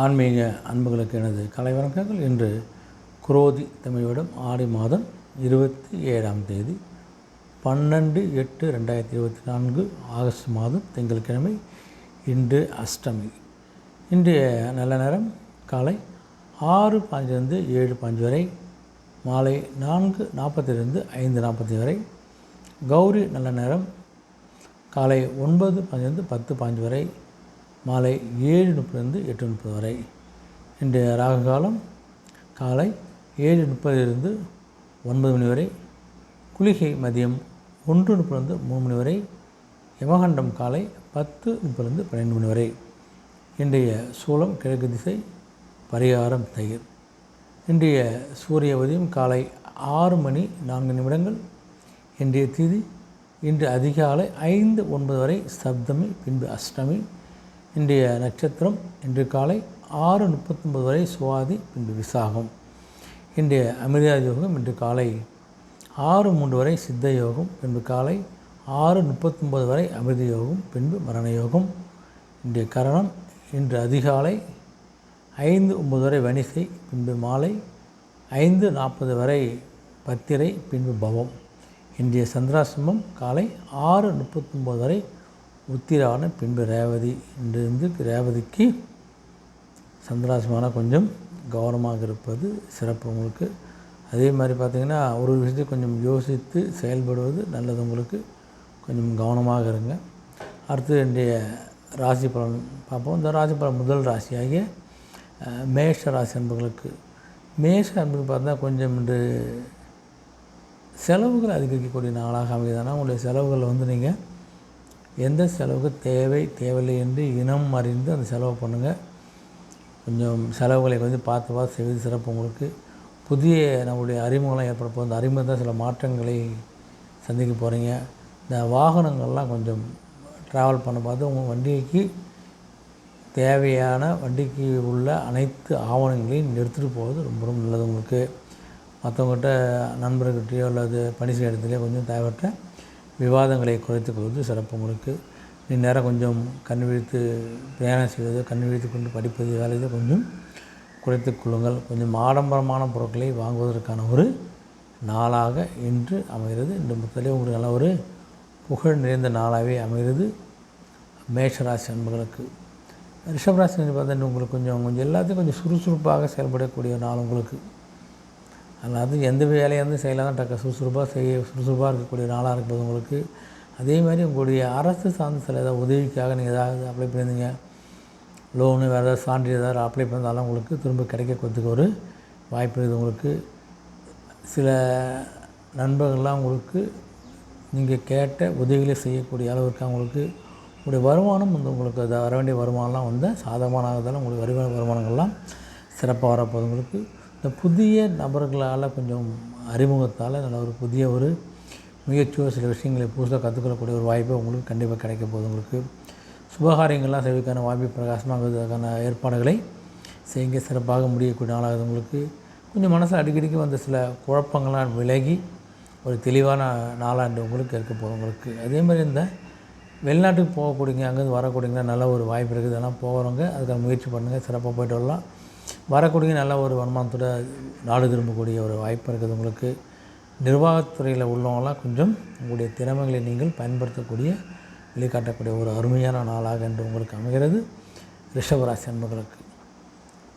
ஆன்மீக அன்புகளுக்கு எனது கலை வணக்கங்கள். இன்று குரோதி தமிழ் ஆடி மாதம் இருபத்தி ஏழாம் தேதி பன்னெண்டு எட்டு ரெண்டாயிரத்தி இருபத்தி நான்கு ஆகஸ்ட் மாதம் திங்கட்கிழமை இன்று அஷ்டமி. இன்றைய நல்ல நேரம் காலை ஆறு பாஞ்சிலிருந்து ஏழு பாஞ்சு வரை மாலை நான்கு நாற்பத்திலிருந்து ஐந்து நாற்பத்தி வரை கௌரி நல்ல நேரம் காலை ஒன்பது பாஞ்சிலிருந்து பத்து பாஞ்சு வரை மாலை ஏழு முப்பதுலேருந்து எட்டு முப்பது வரை. இன்றைய ராகு காலம் காலை ஏழு முப்பதிலிருந்து ஒன்பது மணி வரை. குளிகை மதியம் ஒன்று முப்பதுலேருந்து மூணு மணி வரை. யமகண்டம் காலை பத்து முப்பதுலேருந்து பன்னெண்டு மணி வரை. இன்றைய சூலம் கிழக்கு திசை பரிகாரம் தயிர். இன்றைய சூரிய உதயம் காலை ஆறு மணி நான்கு நிமிடங்கள். இன்றைய திதி இன்று அதிகாலை ஐந்து ஒன்பது வரை சப்தமி பின்பு அஷ்டமி இன்றைய நட்சத்திரம் இன்று காலை ஆறு முப்பத்தொம்பது வரை சுவாதி பின்பு விசாகம். இன்றைய அமிர்தா யோகம் இன்று காலை ஆறு மூன்று வரை சித்த யோகம் பின்பு காலை ஆறு முப்பத்தொம்பது வரை அமிர்த யோகம் பின்பு மரண யோகம். இன்றைய கரணம் இன்று அதிகாலை ஐந்து ஒம்பது வரை வணிசை பின்பு மாலை ஐந்து நாற்பது வரை பத்திரை பின்பு பவம். இன்றைய சந்திராசிரமம் காலை ஆறு முப்பத்தொம்போது வரை உத்திரான பின்பு ரேவதி இன்றிருந்து ரேவதிக்கு சந்திராசிரமான கொஞ்சம் கவனமாக இருப்பது சிறப்பு உங்களுக்கு. அதே மாதிரி பார்த்திங்கன்னா ஒரு விஷயத்தை கொஞ்சம் யோசித்து செயல்படுவது நல்லது உங்களுக்கு. கொஞ்சம் கவனமாக இருங்க. அடுத்து என்னுடைய ராசி பலன் பார்ப்போம். இந்த ராசி பலன் முதல் ராசியாகிய மேஷ ராசி அன்பர்களுக்கு. மேஷ அன்புக்கு பார்த்தா கொஞ்சம் இன்று செலவுகள் அதிகரிக்கக்கூடிய நாளாக அமைகிறதுனா உங்களுடைய செலவுகள் வந்து நீங்கள் எந்த செலவுக்கு தேவை தேவையில்லை என்று இனம் அறிந்து அந்த செலவை பண்ணுங்கள் கொஞ்சம் செலவுகளை கொஞ்சம் பார்த்து பார்த்து செய்வது சிறப்பு உங்களுக்கு. புதிய நம்முடைய அறிமுகம்லாம் ஏற்பட போகுது. அந்த அறிமுகம் தான் சில மாற்றங்களை சந்திக்க போகிறீங்க இந்த வாகனங்கள்லாம் கொஞ்சம் ட்ராவல் பண்ண பார்த்து உங்கள் வண்டிக்கு தேவையான வண்டிக்கு உள்ள அனைத்து ஆவணங்களையும் எடுத்துகிட்டு போவது ரொம்ப ரொம்ப நல்லது உங்களுக்கு. மற்றவங்ககிட்ட நண்பர்கிட்டயோ அல்லது பணி செய்கிற இடத்துலையோ கொஞ்சம் தேவையற்ற விவாதங்களை குறைத்து கொள்வது சிறப்பு. உங்களுக்கு நீ நேரம் கொஞ்சம் கண் விழித்து பிரயாணம் செய்வது கண் விழித்து கொண்டு படிப்பது வேலையை கொஞ்சம் குறைத்து கொள்ளுங்கள். கொஞ்சம் ஆடம்பரமான பொருட்களை வாங்குவதற்கான ஒரு நாளாக இன்று அமைகிறது. இன்று மொத்தத்திலே உங்களுக்கு நல்ல ஒரு புகழ் நிறைந்த நாளாகவே அமைகிறது. மேஷராசி அன்புகளுக்கு ரிஷபராசி வந்து பார்த்தீங்கன்னா உங்களுக்கு கொஞ்சம் கொஞ்சம் எல்லாத்தையும் கொஞ்சம் சுறுசுறுப்பாக செயல்படக்கூடிய நாள் உங்களுக்கு. அதாவது எந்த வேலையாக இருந்து செய்யலாம். டக்க சுறுசுறுப்பாக செய்ய சுறுசுறுப்பாக இருக்கக்கூடிய நாளாக இருப்பது உங்களுக்கு. அதே மாதிரி உங்களுடைய அரசு சார்ந்த சில ஏதாவது உதவிக்காக நீங்கள் ஏதாவது அப்ளை பண்ணியிருந்தீங்க லோனு வேறு ஏதாவது சான்று ஏதாவது அப்ளை பண்ணாலும் உங்களுக்கு திரும்ப கிடைக்கிறதுக்கு ஒரு வாய்ப்பு இருக்குது உங்களுக்கு. சில நண்பர்கள்லாம் உங்களுக்கு நீங்கள் கேட்ட உதவிகளை செய்யக்கூடிய அளவுக்கு அவங்களுக்கு உங்களுடைய வருமானம் வந்து உங்களுக்கு அது வர வேண்டிய வருமானம்லாம் வந்து சாதகமானதால் உங்களுக்கு வருமான வருமானங்கள்லாம் சிறப்பாக வரப்போகுது உங்களுக்கு. இந்த புதிய நபர்களால் கொஞ்சம் அறிமுகத்தால் நல்ல ஒரு புதிய ஒரு முயற்சியோ சில விஷயங்களை புதுசாக கற்றுக்கொள்ளக்கூடிய ஒரு வாய்ப்பு உங்களுக்கு கண்டிப்பாக கிடைக்க போகுது உங்களுக்கு. சுபகாரியங்கள்லாம் செய்வதற்கான வாய்ப்பு பிரகாசமாகுவதற்கான ஏற்பாடுகளை செய்ய சிறப்பாக முடியக்கூடிய நாளாகுது உங்களுக்கு. கொஞ்சம் மனசில் அடிக்கடிக்கு வந்த சில குழப்பங்கள்லாம் விலகி ஒரு தெளிவான நாளாண்டு உங்களுக்கு இருக்க போகுது உங்களுக்கு. அதே மாதிரி இந்த வெளிநாட்டுக்கு போகக்கூடியங்க அங்கேருந்து வரக்கூடியங்க நல்ல ஒரு வாய்ப்பு இருக்குது. அதெல்லாம் போகிறவங்க அதுக்கான முயற்சி பண்ணுங்கள் சிறப்பாக போயிட்டு வரலாம். வரக்கூடிய நல்ல ஒரு வருமானத்தோட நாடு திரும்பக்கூடிய ஒரு வாய்ப்பு இருக்குது உங்களுக்கு. நிர்வாகத்துறையில் உள்ளவங்களாம் கொஞ்சம் உங்களுடைய திறமைகளை நீங்கள் பயன்படுத்தக்கூடிய வெளிக்காட்டக்கூடிய ஒரு அருமையான நாளாக என்று உங்களுக்கு அமைகிறது. ரிஷபராசி அன்பர்களுக்கு.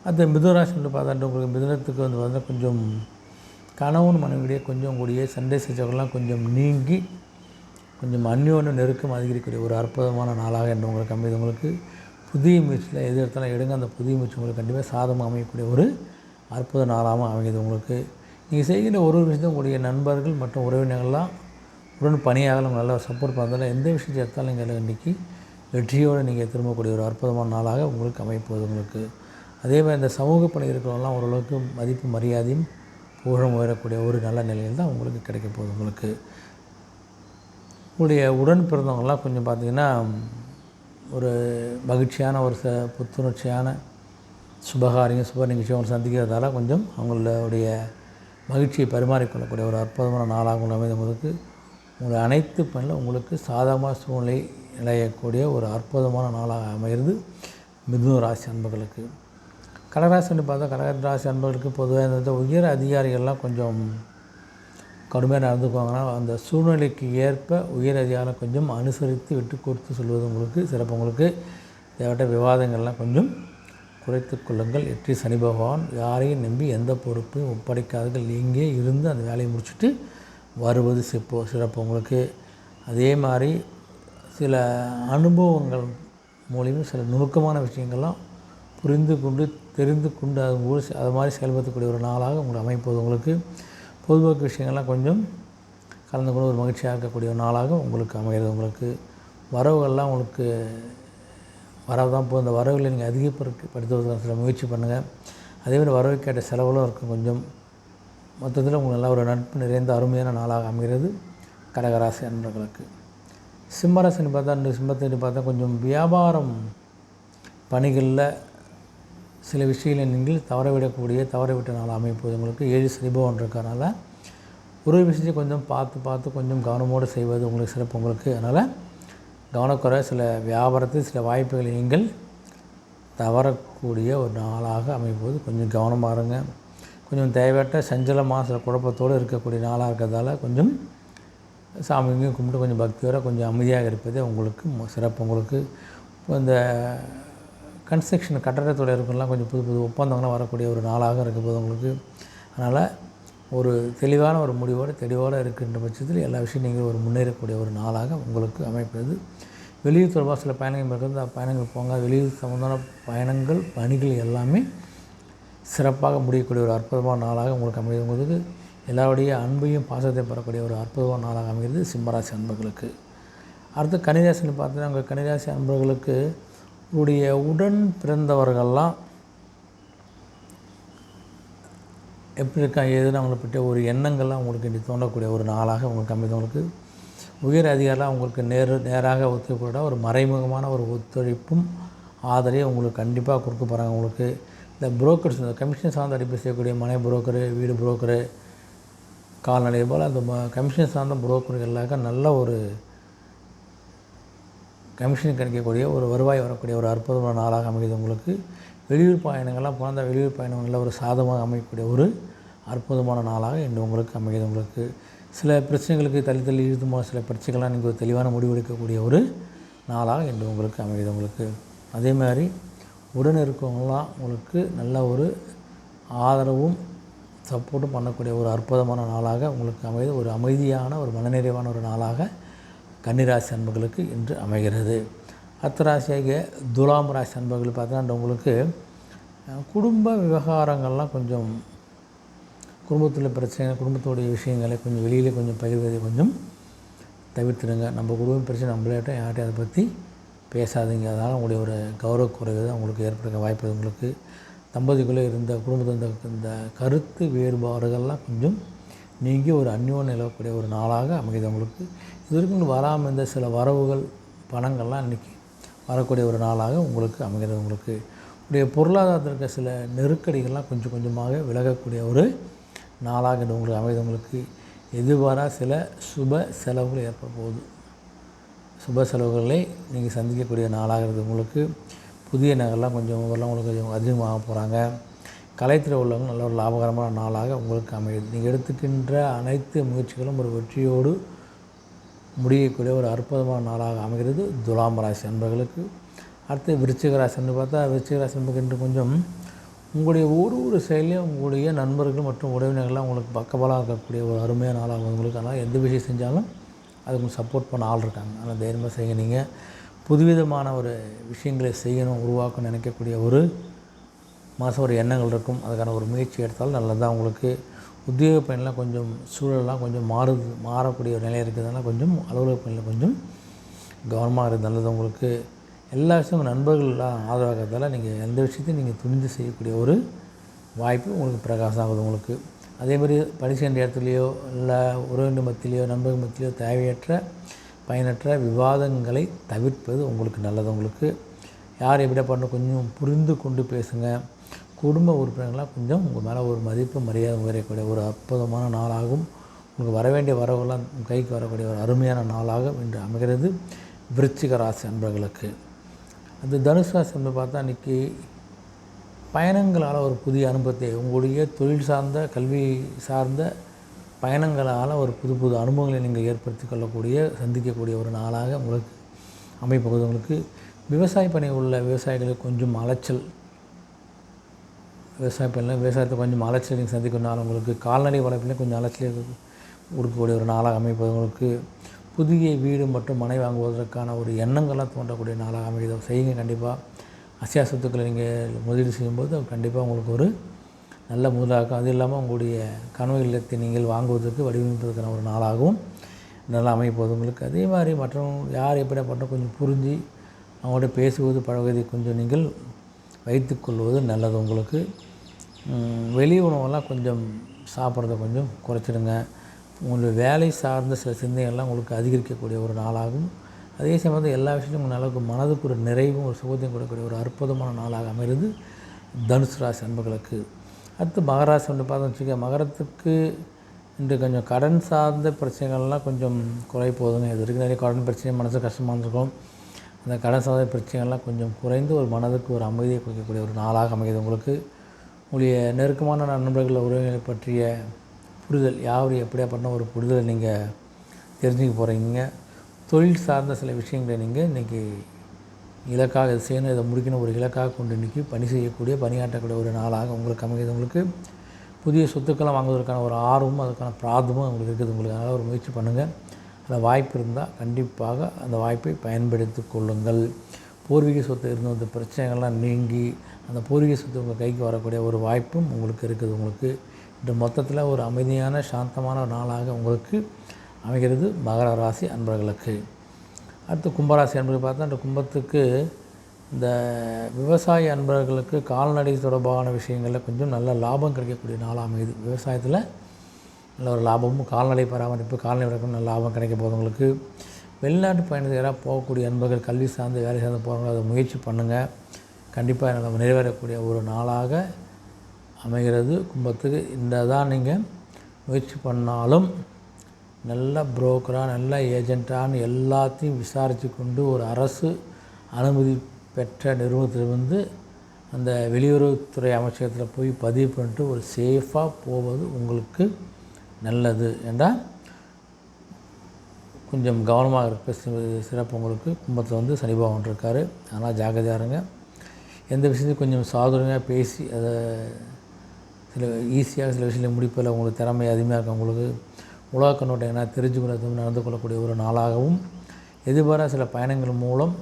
அது மிதுராசி என்று பார்த்தாண்டு உங்களுக்கு மிதுனத்துக்கு வந்து பார்த்தா கொஞ்சம் கணவன் மனைவியிடையே கொஞ்சம் கூடிய சண்டை சச்சரவுகள்லாம் கொஞ்சம் நீங்கி கொஞ்சம் அந்யோன்ய நெருக்கம் அதிகரிக்கக்கூடிய ஒரு அற்புதமான நாளாக என்று உங்களுக்கு அமைது உங்களுக்கு புதிய முயற்சியில் எது எடுத்தாலும் எடுங்க. அந்த புதிய முயற்சி உங்களுக்கு கண்டிப்பாக சாதமாக அமையக்கூடிய ஒரு அற்புத நாளாகவும் அமையுது உங்களுக்கு. நீங்கள் செய்கிற ஒரு ஒரு விஷயத்தையும் உங்களுடைய நண்பர்கள் மற்றும் உறவினர்கள்லாம் உடன் பணியாக நல்ல சப்போர்ட் பண்ணதால் எந்த விஷயத்தை எடுத்தாலும் நீங்கள் இன்றைக்கி வெற்றியோடு நீங்கள் திரும்பக்கூடிய ஒரு அற்புதமான நாளாக உங்களுக்கு அமைப்போகுது உங்களுக்கு. அதே மாதிரி இந்த சமூக பணி இருக்கிறவங்களாம் ஓரளவுக்கு மதிப்பு மரியாதையும் புகழும் உயரக்கூடிய ஒரு நல்ல நிலையில் தான் உங்களுக்கு கிடைக்க போகுது உங்களுக்கு. உங்களுடைய உடன் பிறந்தவங்களாம் கொஞ்சம் பார்த்திங்கன்னா ஒரு மகிழ்ச்சியான ஒரு ச புத்துணர்ச்சியான சுபகாரியம் சுப நிகழ்ச்சியை அவங்க சந்திக்கிறதால கொஞ்சம் அவங்களுடைய மகிழ்ச்சியை பரிமாறிக்கொள்ளக்கூடிய ஒரு அற்புதமான நாளாக உங்கள் அமைந்தவங்களுக்கு உங்களுடைய அனைத்து பணியில் உங்களுக்கு சாதகமாக சூழ்நிலை நிலையக்கூடிய ஒரு அற்புதமான நாளாக அமைகிறது மிதுன ராசி அன்பர்களுக்கு. கடகராசின்னு பார்த்தா கடகராசி அன்பர்களுக்கு பொதுவாக இந்த உயர் அதிகாரிகள்லாம் கொஞ்சம் கடுமையாக நடந்துக்குவாங்கன்னா அந்த சூழ்நிலைக்கு ஏற்ப உயர் அதிகாரம் கொஞ்சம் அனுசரித்து விட்டு கொடுத்து சொல்வது உங்களுக்கு சிறப்பு. உங்களுக்கு தேவையான விவாதங்கள்லாம் கொஞ்சம் குறைத்து கொள்ளுங்கள். வெற்றி சனி பகவான். யாரையும் நம்பி எந்த பொறுப்பையும் ஒப்படைக்காதீர்கள். இங்கே இருந்து அந்த வேலையை முடிச்சுட்டு வருவது சிப்போ சிறப்பு. உங்களுக்கு அதே மாதிரி சில அனுபவங்கள் மூலியமும் சில நுணுக்கமான விஷயங்கள்லாம் புரிந்து கொண்டு தெரிந்து கொண்டு அது அது மாதிரி செயல்படுத்தக்கூடிய ஒரு நாளாக உங்களுக்கு அமைப்பது. உங்களுக்கு பொதுபோக்கு விஷயங்கள்லாம் கொஞ்சம் கலந்து கொண்டு ஒரு மகிழ்ச்சியாக இருக்கக்கூடிய ஒரு நாளாக உங்களுக்கு அமைகிறது. உங்களுக்கு வரவுகள்லாம் உங்களுக்கு வரதான் போது இந்த வரவுகளை நீங்கள் அதிகப்படுத்துவதற்கு சில முயற்சி பண்ணுங்கள் அதேமாதிரி வரவு கேட்ட செலவுகளும் இருக்கும். கொஞ்சம் மொத்தத்தில் உங்களுக்கு நல்லா ஒரு நட்பு நிறைந்த அருமையான நாளாக அமைகிறது கடகராசி அன்பர்களுக்கு. சிம்மராசின்னு பார்த்தா இந்த சிம்மத்தின்னு பார்த்தா கொஞ்சம் வியாபாரம் பணிகளில் சில விஷயங்களை நீங்கள் தவறவிடக்கூடிய தவறவிட்ட நாள் அமைப்பது உங்களுக்கு ஏழு சரிபவன் இருக்கிறனால ஒரு விஷயத்தை கொஞ்சம் பார்த்து பார்த்து கொஞ்சம் கவனமோடு செய்வது உங்களுக்கு சிறப்பு. உங்களுக்கு அதனால் கவனக்குறை சில வியாபாரத்தில் சில வாய்ப்புகளை நீங்கள் தவறக்கூடிய ஒரு நாளாக அமைப்பது. கொஞ்சம் கவனமாக இருங்க. கொஞ்சம் தேவையற்ற சஞ்சலமாக சில குழப்பத்தோடு இருக்கக்கூடிய நாளாக இருக்கிறதால கொஞ்சம் சாமிங்க கும்பிட்டு கொஞ்சம் பக்தியோட கொஞ்சம் அமைதியாக இருப்பதே உங்களுக்கு சிறப்பு. உங்களுக்கு இந்த கன்ஸ்ட்ரக்ஷன் கட்டடத்தோட கொஞ்சம் புது புது ஒப்பந்தங்கள்லாம் வரக்கூடிய ஒரு நாளாக இருக்கும்போது போது உங்களுக்கு. அதனால் ஒரு தெளிவான ஒரு முடிவோடு தெளிவோடு இருக்கின்ற பட்சத்தில் எல்லா விஷயம் நீங்கள் ஒரு முன்னேறக்கூடிய ஒரு நாளாக உங்களுக்கு அமைப்பது. வெளியூர் தொடர்பாக சில பயணங்கள் இருக்கிறது அந்த பயணங்கள் போங்க. வெளியூர் சம்மந்தமான பயணங்கள் பணிகள் எல்லாமே சிறப்பாக முடியக்கூடிய ஒரு அற்புதமான நாளாக உங்களுக்கு அமைகிறது. எல்லாருடைய அன்பையும் பாசத்தை பெறக்கூடிய ஒரு அற்புதமான நாளாக அமைகிறது சிம்மராசி அன்பர்களுக்கு. அடுத்து கன்னிராசின்னு பார்த்தீங்கன்னா உங்கள் கன்னிராசி அன்பர்களுக்கு உடைய உடன் பிறந்தவர்கள்லாம் எப்படி இருக்காங்க ஏதுன்னு அவங்கள பற்றிய ஒரு எண்ணங்கள்லாம் உங்களுக்கு இன்றைக்கி தோன்றக்கூடிய ஒரு நாளாக உங்களுக்கு அமைந்தவங்களுக்கு உயர் அதிகாரம் அவங்களுக்கு நேர் நேராக ஒத்துழைப்போட ஒரு மறைமுகமான ஒரு ஒத்துழைப்பும் ஆதரவையும் உங்களுக்கு கண்டிப்பாக கொடுக்க போகிறாங்க உங்களுக்கு. இந்த புரோக்கர்ஸ் இந்த கமிஷன் சார்ந்த அடிப்படை செய்யக்கூடிய மனை புரோக்கரு வீடு புரோக்கரு கால்நடை போல் அந்த ம- கமிஷன் சார்ந்த புரோக்கர்கள் எல்லாருக்கும் நல்ல ஒரு கமிஷனுக்கு கிடைக்கக்கூடிய ஒரு வருவாய் வரக்கூடிய ஒரு அற்புதமான நாளாக அமைகிறது உங்களுக்கு. வெளியூர் பயணங்கள்லாம் பிறந்த வெளியூர் பயணங்களில் ஒரு சாதமாக அமைக்கக்கூடிய ஒரு அற்புதமான நாளாக இன்று உங்களுக்கு அமைகிறது உங்களுக்கு. சில பிரச்சனைகளுக்கு தள்ளி தள்ளி இழுத்து சில பிரச்சனைகள்லாம் நீங்கள் ஒரு தெளிவான முடிவெடுக்கக்கூடிய ஒரு நாளாக இன்று உங்களுக்கு அமைகிறது உங்களுக்கு. அதே மாதிரி உடன் இருக்கவங்களாம் உங்களுக்கு நல்ல ஒரு ஆதரவும் சப்போர்ட்டும் பண்ணக்கூடிய ஒரு அற்புதமான நாளாக உங்களுக்கு அமைது ஒரு அமைதியான ஒரு மனநிறைவான ஒரு நாளாக கன்னிராசி அன்பர்களுக்கு இன்று அமைகிறது. அத்தராசியாக துலாம் ராசி அன்பர்கள் பார்த்தீங்கன்னா உங்களுக்கு குடும்ப விவகாரங்கள்லாம் கொஞ்சம் குடும்பத்தில் பிரச்சனை குடும்பத்தோடைய விஷயங்களை கொஞ்சம் வெளியிலே கொஞ்சம் பகிர்வதை கொஞ்சம் தவிர்த்துடுங்க. நம்ம குடும்ப பிரச்சனை நம்மளாட்டும் யார்கிட்டையும் அதை பற்றி பேசாதீங்க. அதனால் உங்களுடைய ஒரு கௌரவ குறைவு தான் உங்களுக்கு ஏற்படுத்த வாய்ப்பு உங்களுக்கு. தம்பதிக்குள்ளே இருந்த குடும்பத்தில் இந்த இந்த கருத்து வேறுபாடுகள்லாம் கொஞ்சம் நீங்கி ஒரு அந்யோன் நிலவக்கூடிய ஒரு நாளாக அமைகிறது உங்களுக்கு. இது வரைக்கும் வராமல் இருந்த சில வரவுகள் பணங்கள்லாம் இன்றைக்கி வரக்கூடிய ஒரு நாளாக உங்களுக்கு அமைகிறது. உங்களுக்கு உடைய பொருளாதாரத்தில் இருக்க சில நெருக்கடிகள்லாம் கொஞ்சம் கொஞ்சமாக விலகக்கூடிய ஒரு நாளாக இது உங்களுக்கு அமைது உங்களுக்கு எதிர்பாரா சில சுப செலவுகள் ஏற்பட போகுது. சுப செலவுகளை நீங்கள் சந்திக்கக்கூடிய நாளாக இருக்குது. உங்களுக்கு புதிய நகர்லாம் கொஞ்சம் வரலாம் உங்களுக்கு கொஞ்சம் அதிகமாக போகிறாங்க கலைத்துறை உள்ளவங்க நல்ல ஒரு லாபகரமான நாளாக உங்களுக்கு அமையுது. நீங்கள் எடுத்துக்கின்ற அனைத்து முயற்சிகளும் ஒரு வெற்றியோடு முடியக்கூடிய ஒரு அற்புதமான நாளாக அமைகிறது. துலாம் ராசி நண்பர்களுக்கு அடுத்து விருச்சிகராசின்னு பார்த்தா விருச்சிக ராசி என்பது என்று கொஞ்சம் உங்களுடைய ஒரு ஒரு செயலையும் உங்களுடைய நண்பர்கள் மற்றும் உறவினர்கள்லாம் உங்களுக்கு பக்கபலாக இருக்கக்கூடிய ஒரு அருமையான நாளாக உங்களுக்கு அதனால் எந்த விஷயம் செஞ்சாலும் அதுக்கு சப்போர்ட் பண்ண ஆள் இருக்காங்க. ஆனால் தைரியமாக செய்ய நீங்கள் புதுவிதமான ஒரு விஷயங்களை செய்யணும் உருவாக்கணும் நினைக்கக்கூடிய ஒரு மாதம் ஒரு எண்ணங்கள் இருக்கும். அதுக்கான ஒரு முயற்சி எடுத்தாலும் நல்லதாக உங்களுக்கு. உத்தியோக பணியெலாம் கொஞ்சம் சூழலெலாம் கொஞ்சம் மாறுது மாறக்கூடிய ஒரு நிலை இருக்கிறதுனால கொஞ்சம் அலுவலக பணியில் கொஞ்சம் கவனமாக இருக்குது நல்லது உங்களுக்கு. எல்லா விஷயமும் நண்பர்கள்லாம் ஆதரவாகிறதால நீங்கள் எந்த விஷயத்தையும் நீங்கள் துணிந்து செய்யக்கூடிய ஒரு வாய்ப்பு உங்களுக்கு பிரகாசம் ஆகுது உங்களுக்கு. அதேமாதிரி பணி செய்கின்ற இடத்துலையோ இல்லை உறவினர் மத்தியிலையோ நண்பர்கள் மத்தியிலையோ தேவையற்ற பயனற்ற விவாதங்களை தவிர்ப்பது உங்களுக்கு நல்லது உங்களுக்கு. யார் எப்படி பண்ண கொஞ்சம் புரிந்து கொண்டு பேசுங்க. குடும்ப உறுப்பினர்களாக கொஞ்சம் உங்கள் மேலே ஒரு மதிப்பு மரியாதை உயரக்கூடிய ஒரு அற்புதமான நாளாகும் உங்களுக்கு வர வேண்டிய கைக்கு வரக்கூடிய ஒரு அருமையான நாளாக இன்று அமைகிறது. விருச்சிக ராசி அன்பர்களுக்கு. அந்த தனுசு ராசி வந்து பார்த்தா இன்றைக்கி பயணங்களால் ஒரு புதிய அனுபவத்தை உங்களுடைய தொழில் சார்ந்த கல்வி சார்ந்த பயணங்களால் ஒரு புது புது அனுபவங்களை நீங்கள் ஏற்படுத்தி கொள்ளக்கூடிய சந்திக்கக்கூடிய ஒரு நாளாக உங்களுக்கு அமைப்பகுதி உங்களுக்கு விவசாய பணி உள்ள விவசாயிகளுக்கு கொஞ்சம் அலைச்சல் விவசாயம் பணியில் விவசாயத்தை கொஞ்சம் அலைச்சல் நீங்கள் சந்திக்கணும் உங்களுக்கு கால்நடை வளர்ப்பிலையும் கொஞ்சம் அலைச்சல் கொடுக்கக்கூடிய ஒரு நாளாக அமைப்பது உங்களுக்கு புதிய வீடு மற்றும் மனை வாங்குவதற்கான ஒரு எண்ணங்கள்லாம் தோன்றக்கூடிய நாளாக அமைகிறத செய்யுங்க கண்டிப்பாக அசியா சொத்துக்களை நீங்கள் முதலீடு செய்யும்போது கண்டிப்பாக உங்களுக்கு ஒரு நல்ல முதலாகும் அது இல்லாமல் உங்களுடைய கனவு இல்லத்தை நீங்கள் வாங்குவதற்கு வடிவமைப்பதற்கான ஒரு நாளாகவும் நல்லா அமைப்போது உங்களுக்கு. அதே மாதிரி மற்றவங்க யார் எப்படியாப்பட்ட கொஞ்சம் புரிஞ்சு அவங்கள்ட்ட பேசுவது பழகுவதை கொஞ்சம் நீங்கள் வைத்துக்கொள்வது நல்லது உங்களுக்கு. வெளி உணவெல்லாம் கொஞ்சம் சாப்பிட்றத கொஞ்சம் குறைச்சிடுங்க. உங்களுடைய வேலை சார்ந்த சில சிந்தனைகள்லாம் உங்களுக்கு அதிகரிக்கக்கூடிய ஒரு நாளாகும். அதே சமயத்தில் எல்லா விஷயத்தையும் அளவுக்கு மனதுக்கு ஒரு நிறைவும் ஒரு சுகத்தையும் கொடுக்கக்கூடிய ஒரு அற்புதமான நாளாக அமைகிறது. தனுசு ராசி அன்புகளுக்கு அடுத்து மகராசி வந்து பார்த்தோம் வச்சுக்க மகரத்துக்கு இன்று கொஞ்சம் கடன் சார்ந்த பிரச்சனைகள்லாம் கொஞ்சம் குறை போதுங்க இது வரைக்கும் நிறைய கடன் பிரச்சனை மனசு கஷ்டமாக இருந்திருக்கும். அந்த கடன் சார்ந்த பிரச்சனைகள்லாம் கொஞ்சம் குறைந்து ஒரு மனதுக்கு ஒரு அமைதியை கொடுக்கக்கூடிய ஒரு நாளாக அமைகிறது. உங்களுக்கு உங்களுடைய நெருக்கமான நண்பர்கள் உறவுகளை பற்றிய புரிதல் யார் எப்படியா பண்ண ஒரு புரிதலை நீங்கள் தெரிஞ்சுக்க போகிறீங்க தொழில் சார்ந்த சில விஷயங்களை நீங்கள் இன்றைக்கி இலக்காக இதை செய்யணும் இதை முடிக்கணும் ஒரு இலக்காக கொண்டு இன்றைக்கி பணி செய்யக்கூடிய பணியாற்றக்கூடிய ஒரு நாளாக உங்களுக்கு அமைகிறது. உங்களுக்கு புதிய சொத்துக்கெல்லாம் வாங்குவதற்கான ஒரு ஆர்வமும் அதுக்கான பிரார்த்தமும் உங்களுக்கு இருக்குது. உங்களுக்கு அதனால் ஒரு முயற்சி பண்ணுங்கள் அந்த வாய்ப்பு இருந்தால் கண்டிப்பாக அந்த வாய்ப்பை பயன்படுத்தி கொள்ளுங்கள். பூர்வீக சொத்து இருந்த அந்த பிரச்சனைகள்லாம் நீங்கி அந்த பூர்வீக சொத்து உங்கள் கைக்கு வரக்கூடிய ஒரு வாய்ப்பும் உங்களுக்கு இருக்குது. உங்களுக்கு இந்த மொத்தத்தில் ஒரு அமைதியான சாந்தமான நாளாக உங்களுக்கு அமைகிறது மகர ராசி அன்பர்களுக்கு. அடுத்து கும்பராசி அன்பர்கள் பார்த்தா அந்த கும்பத்துக்கு இந்த விவசாய அன்பர்களுக்கு கால்நடை தொடர்பான விஷயங்களில் கொஞ்சம் நல்ல லாபம் கிடைக்கக்கூடிய நாளாக அமையுது. விவசாயத்தில் நல்ல ஒரு லாபமும் கால்நடை பராமரிப்பு கால்நடை வளர்க்கும் நல்ல லாபம் கிடைக்க போகிறவங்களுக்கு வெளிநாட்டு பயணத்தில் போகக்கூடிய அன்பர்கள் கல்வி சார்ந்து வேலை சார்ந்து போகிறவங்க அதை முயற்சி பண்ணுங்கள் கண்டிப்பாக நம்ம நிறைவேறக்கூடிய ஒரு நாளாக அமைகிறது. கும்பத்துக்கு இந்த தான் நீங்கள் முயற்சி பண்ணாலும் நல்ல புரோக்கராக நல்ல ஏஜெண்ட்டான்னு எல்லாத்தையும் விசாரித்து கொண்டு ஒரு அரசு அனுமதி பெற்ற நிறுவனத்திலிருந்து அந்த வெளியுறவுத்துறை அமைச்சகத்தில் போய் பதிவு பண்ணிட்டு ஒரு சேஃபாக போவது உங்களுக்கு நல்லது என்றால் கொஞ்சம் கவனமாக இருக்க சிறப்பு உங்களுக்கு கும்பத்தில் வந்து சனிபாவன் இருக்கார். ஆனால் ஜாகிரதையாக இருங்க. எந்த விஷயத்தையும் கொஞ்சம் சாதுரியமாக பேசி அதை சில ஈஸியாக சில விஷயங்களை முடிப்பில் உங்களுக்கு திறமை அதிகமாக இருக்கும். உங்களுக்கு உலக கண்ணோட்டம் என்ன தெரிஞ்சுக்கிறது நடந்து கொள்ளக்கூடிய ஒரு நாளாகவும் எதிர்பாராத சில பயணங்கள் மூலம்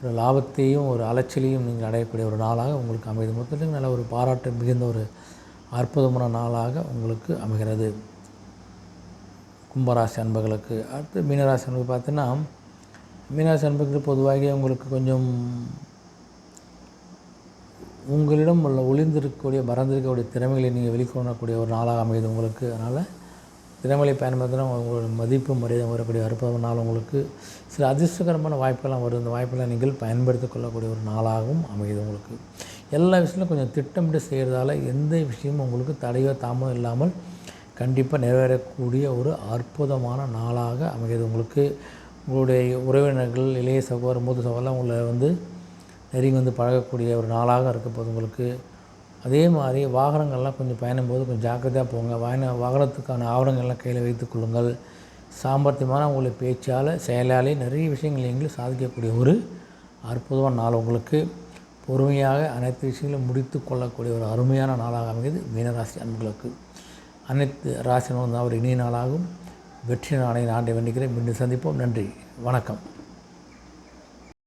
ஒரு லாபத்தையும் ஒரு அலைச்சலையும் நீங்கள் அடையக்கூடிய ஒரு நாளாக உங்களுக்கு அமைது. மொத்தத்தில் நல்ல ஒரு பாராட்டு மிகுந்த ஒரு அற்புதமான நாளாக உங்களுக்கு அமைகிறது. கும்பராசி அன்பர்களுக்கு. அடுத்து மீனராசி அன்பு பார்த்தீங்கன்னா மீனராசி அன்புகள் பொதுவாக உங்களுக்கு கொஞ்சம் உங்களிடம் உள்ள ஒளிந்திருக்கக்கூடிய மறந்திருக்கக்கூடிய திறமைகளை நீங்கள் வெளிக்கொணரக்கூடிய ஒரு நாளாக அமையுது உங்களுக்கு. அதனால் திறமையை பயன்படுத்தினா உங்களோட மதிப்பு மரியாதை வரக்கூடிய அற்புதமான நாள் உங்களுக்கு. சில அதிர்ஷ்டகரமான வாய்ப்பெல்லாம் வரும். இந்த வாய்ப்பெல்லாம் நீங்கள் பயன்படுத்தி கொள்ளக்கூடிய ஒரு நாளாகவும் அமையுது உங்களுக்கு. எல்லா விஷயத்திலும் கொஞ்சம் திட்டமிட்டு செய்கிறதால எந்த விஷயமும் உங்களுக்கு தடையோ தாமதம் இல்லாமல் கண்டிப்பாக நிறைவேறக்கூடிய ஒரு அற்புதமான நாளாக அமைகிறது. உங்களுக்கு உங்களுடைய உறவினர்கள் இளைய சகோதரர் மூத்த சகோதரெலாம் உங்களை வந்து நெருங்கி வந்து பழகக்கூடிய ஒரு நாளாக இருக்க போது உங்களுக்கு. அதே மாதிரி வாகனங்கள்லாம் கொஞ்சம் பயணம் போது கொஞ்சம் ஜாக்கிரதையாக போங்க. வாகன வாகனத்துக்கான ஆவணங்கள்லாம் கையில் வைத்து கொள்ளுங்கள். சாமர்த்தியமான உங்களை பேச்சால் செயலாலே நிறைய விஷயங்கள் எங்களும் சாதிக்கக்கூடிய ஒரு அற்புதமான நாள் உங்களுக்கு. பொறுமையாக அனைத்து விஷயங்களும் முடித்து கொள்ளக்கூடிய ஒரு அருமையான நாளாக அமைகிறது மீனராசி அன்புகளுக்கு. அனைத்து ராசினும் ஒரு இனிய நாளாகும் வெற்றி நாளை ஆண்டை வேண்டிக்கிறேன். மீண்டும் சந்திப்போம். நன்றி. வணக்கம்.